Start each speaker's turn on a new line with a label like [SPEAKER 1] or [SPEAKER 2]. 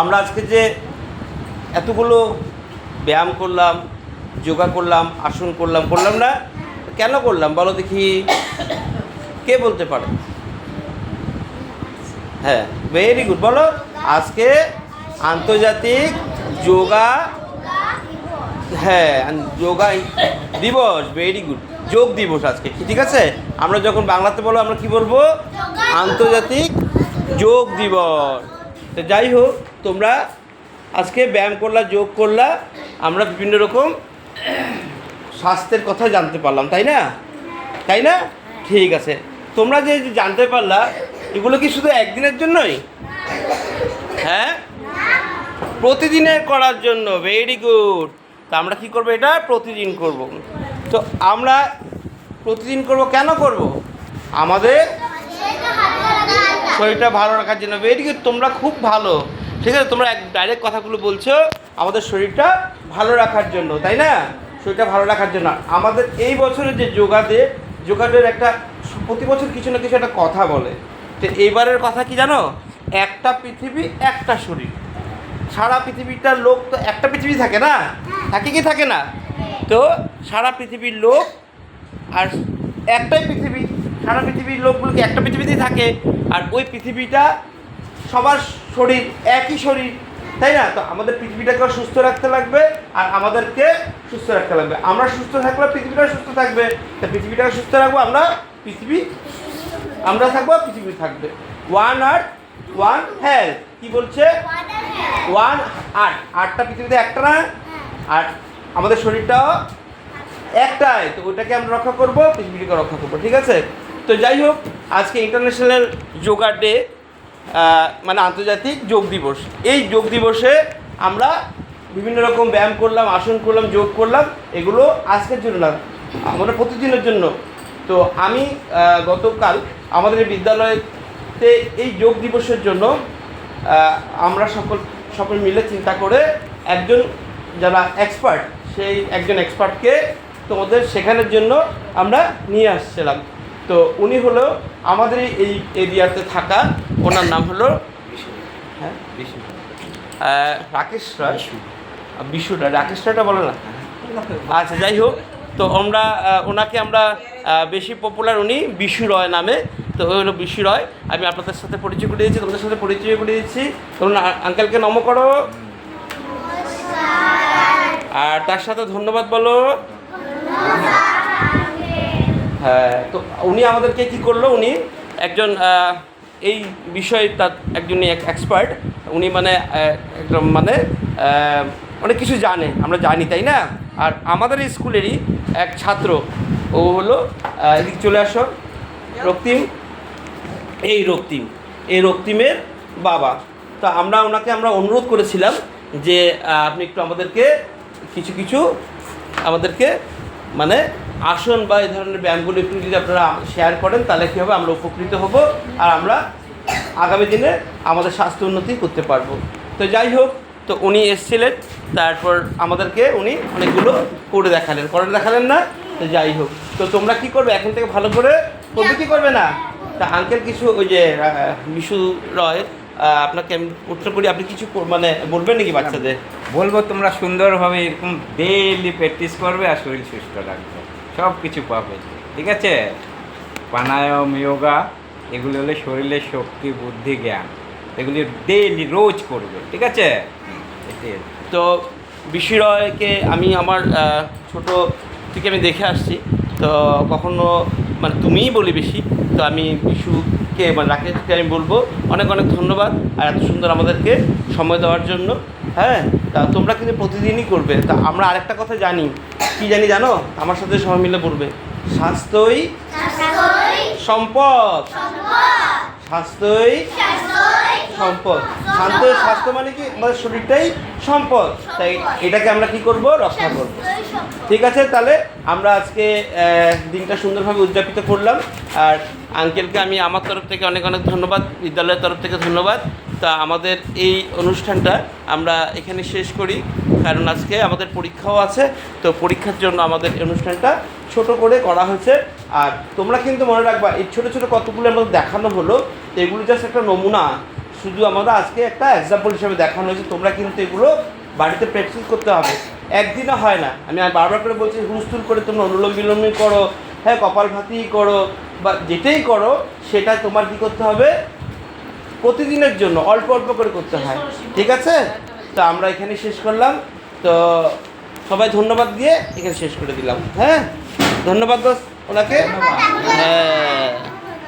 [SPEAKER 1] আমরা আজকে যে এতগুলো ব্যায়াম করলাম, যোগা করলাম, আসন করলাম করলাম না, কেন করলাম? বলো দেখি। কে বলতে পারে? হ্যাঁ ভেরি গুড বলো, আজকে আন্তর্জাতিক যোগা হ্যাঁ যোগা দিবস ভেরি গুড যোগ দিবস আজকে, ঠিক আছে? আমরা যখন বাংলাতে বলো, আমরা কি বলব? আন্তর্জাতিক যোগ দিবস। তো যাই হোক, তোমরা আজকে ব্যায়াম করলা, যোগ করলা, আমরা বিভিন্ন রকম স্বাস্থ্যের কথা জানতে পারলাম, তাই না? তাই না? ঠিক আছে। তোমরা যে জানতে পারলা, এগুলো কি শুধু একদিনের জন্যই? হ্যাঁ? প্রতিদিনের করার জন্য ভেরি গুড তা আমরা কি করব এটা? প্রতিদিন করব। তো আমরা প্রতিদিন করব, কেন করব? আমাদের শরীরটা ভালো রাখার জন্য। ভেরি গুড তোমরা খুব ভালো। ঠিক আছে, তোমরা এক ডাইরেক্ট কথাগুলো বলছো, আমাদের শরীরটা ভালো রাখার জন্য, তাই না? শরীরটা ভালো রাখার জন্য। আমাদের এই বছরের যে যোগা ডে যোগা ডের একটা প্রতি বছর কিছু না কিছু একটা কথা বলে। তো এইবারের কথা কি জানো? একটা পৃথিবী, একটা শরীর। সারা পৃথিবীটার লোক তো একটা পৃথিবী থাকে না? থাকে কি থাকে না? তো সারা পৃথিবীর লোক আর একটাই পৃথিবী সারা পৃথিবীর লোকগুলোকে একটা পৃথিবীতেই থাকে, আর ওই পৃথিবীটা সবার শরীর, একই শরীর, তাই না? তো আমাদের পৃথিবীটাকে সুস্থ রাখতে লাগবে, আর আমাদেরকে সুস্থ রাখতে লাগবে। আমরা সুস্থ থাকলে পৃথিবীটা সুস্থ থাকবে। তা পৃথিবীটাকে সুস্থ রাখব আমরা, পৃথিবী? আমরা থাকব পৃথিবী থাকবে। ওয়ান আর্থ ওয়ান হেলথ কি বলছে? ওয়ান আট আটটা পৃথিবীতে একটা না? আর আমাদের শরীরটাও একটাই, তো ওটাকে আমরা রক্ষা করব, পৃথিবীটাকে রক্ষা করব, ঠিক আছে? তো যাই হোক, আজকে ইন্টারন্যাশনাল যোগা ডে মানে আন্তর্জাতিক যোগ দিবস। এই যোগ দিবসে আমরা বিভিন্ন রকম ব্যায়াম করলাম, আসন করলাম, যোগ করলাম, এগুলো আজকের জন্য না আমরা প্রতিদিনের জন্য। তো আমি গতকাল আমাদের বিদ্যালয়তে এই যোগ দিবসের জন্য আমরা সকল সকল মিলে চিন্তা করে একজন যারা এক্সপার্ট সেই একজন এক্সপার্টকে তোমাদের শেখানোর জন্য আমরা নিয়ে আসছিলাম। তো উনি হলো আমাদের এই এরিয়াতে থাকা ওনার নাম হলো হ্যাঁ? রাকেশ রায়। বিশু। রায়। রাকেশ রায়টা বলো না। আচ্ছা যাই হোক তো আমরা ওনাকে আমরা বেশি পপুলার উনি বিশু রয় নামে। তো ওই হলো বিশু রয়। আমি আপনাদের সাথে পরিচয় করে দিয়েছি তোমাদের সাথে পরিচয় করে দিয়েছি তোমরা আঙ্কেলকে নম করো। আর তার সাথে ধন্যবাদ বলো। তো উনি আমাদেরকে কি করল? উনি একজন এই বিষয়ে তার একজন এক্সপার্ট উনি মানে একদম মানে অনেক কিছু জানে। আমরা জানি, তাই না? আর আমাদের স্কুলেরই এক ছাত্র। ও হলো এদিকে চলে আসো। রক্তিম। এই রক্তিম। এই রক্তিমের বাবা। তা আমরা ওনাকে আমরা অনুরোধ করেছিলাম যে আপনি একটু আমাদেরকে কিছু কিছু আমাদেরকে মানে আসন বা এই ধরনের ব্যায়ামগুলো একটু যদি আপনারা শেয়ার করেন, তাহলে কী হবে? আমরা উপকৃত হব আর আমরা আগামী দিনে আমাদের স্বাস্থ্য উন্নতি করতে পারব। তো যাই হোক, তো উনি এসেছিলেন, তারপর আমাদেরকে উনি অনেকগুলো করে দেখালেন। করে দেখালেন না? তো যাই হোক, তো তোমরা কি করবে? এখন থেকে ভালো করে করবে কি করবে না? তা আঙ্কেল কিছু ওই যে বিশু রয় আপনাকে আমি প্রশ্ন করি, আপনি কিছু মানে বলবেন নাকি বাচ্চাদের?
[SPEAKER 2] বলব, তোমরা সুন্দরভাবে এরকম ডেইলি প্র্যাকটিস করবে আর শরীর সুস্থ রাখবে। সব কিছু পাবে। ঠিক আছে? প্রাণায়াম যোগা এগুলো হলো শরীরের শক্তি, বুদ্ধি, জ্ঞান। এগুলি ডেইলি রোজ করবে। ঠিক আছে?
[SPEAKER 1] তো বিশু রয়কে আমি আমার ছোট থেকে আমি দেখে আসছি। তো কখনো মানে তুমিই বলি বেশি, তো আমি বিশুকে মানে রাকেশকে আমি বলব, অনেক অনেক ধন্যবাদ। আর এত সুন্দর আমাদেরকে সময় দেওয়ার জন্য। হ্যাঁ তা তোমরা কিন্তু প্রতিদিনই করবে। তা আমরা আরেকটা কথা জানি। কি জানি জানো? আমার সাথে সবাই মিলে বলবে স্বাস্থ্যই সম্পদ। স্বাস্থ্যই সম্পদ। শান্ত স্বাস্থ্য মানে কি? আমাদের শরীরটাই সম্পদ। তাই এটাকে আমরা কি করব? রক্ষা করব। ঠিক আছে? তাহলে আমরা আজকে দিনটা সুন্দরভাবে উদযাপিত করলাম। আর আঙ্কেলকে আমি আমার তরফ থেকে অনেক অনেক ধন্যবাদ বিদ্যালয়ের তরফ থেকে ধন্যবাদ। তা আমাদের এই অনুষ্ঠানটা আমরা এখানে শেষ করি, কারণ আজকে আমাদের পরীক্ষাও আছে, তো পরীক্ষার জন্য আমাদের অনুষ্ঠানটা ছোট করে করা হয়েছে। আর তোমরা কিন্তু মনে রাখবা, এই ছোটো ছোটো কতগুলো আমাদের দেখানো হলো এগুলো জাস্ট একটা নমুনা। শুধু আমরা আজকে একটা এক্সাম্পল হিসেবে দেখানো হয়েছে, তোমরা কিন্তু এগুলো বাড়িতে প্র্যাকটিস করতে হবে। একদিনে হয় না। আমি আর বারবার করে বলছি, হুলস্থুল করে তোমরা অনুলোম বিলোমই করো হ্যাঁ কপাল ভাতি করো, বা যেটাই করো, সেটা তোমার কি করতে হবে? প্রতিদিনের জন্য অল্প অল্প করে করতে হয়। ঠিক আছে? তো আমরা এখানে শেষ করলাম। তো সবাই ধন্যবাদ দিয়ে এখানে শেষ করে দিলাম। হ্যাঁ? ধন্যবাদ ওনাকে। হ্যাঁ।